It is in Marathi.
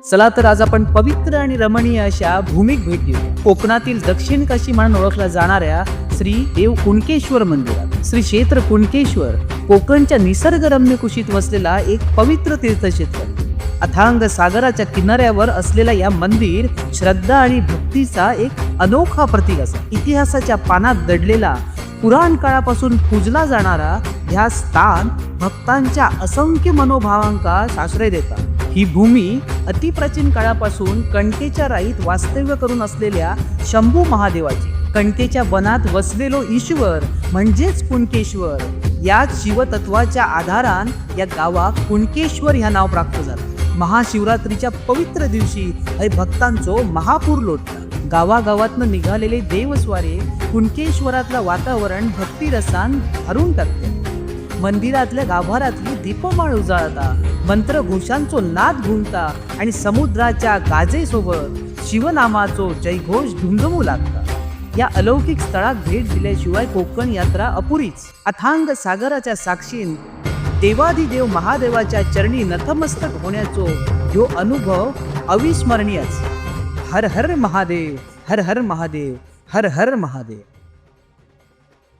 चला तर आज आपण पवित्र आणि रमणीय अशा भूमिक भेट देऊ. कोकणातील दक्षिण काशी म्हणून ओळखल्या जाणाऱ्या श्री देव कुणकेश्वर मंदिरात. श्री क्षेत्र कुणकेश्वर कोकणच्या निसर्गरम्य कुशीत वसलेला एक पवित्र तीर्थक्षेत्र. अथांग सागराच्या किनाऱ्यावर असलेला या मंदिर श्रद्धा आणि भक्तीचा एक अनोखा प्रतीक असा. इतिहासाच्या पानात दडलेला पुराण काळापासून पूजला जाणारा ह्या स्थान भक्तांच्या असंख्य मनोभावांका आश्रय देतात ही भूमी अतिप्राचीन काळापासून कणकेच्या राईत वास्तव्य करून असलेल्या शंभू महादेवाची. कणकेच्या वनात वसलेलो ईश्वर म्हणजेच कुणकेश्वर याच शिवतत्वाच्या आधारान या गावात कुणकेश्वर ह्या नाव प्राप्त झालं. महाशिवरात्रीच्या पवित्र दिवशी हे भक्तांचो महापूर लोटला. गावागावातनं निघालेले देवस्वारे कुणकेश्वरातलं वातावरण भक्तिरसान भरून टाकते मंदिरातल्या गाभारातली दीपमाळ उजाळता मंत्रघोषांचो नाद घुमता आणि समुद्राच्या गाजेसोबत शिवनामाचो जयघोष धुमधुमू लागता. या अलौकिक स्थळात भेट दिल्याशिवाय कोकण यात्रा अपुरीच. अथांग सागराच्या साक्षीन देवादिदेव महादेवाच्या चरणी नतमस्तक होण्याचो ह्यो अनुभव अविस्मरणीयच. हर हर महादेव हर हर महादेव हर हर महादेव.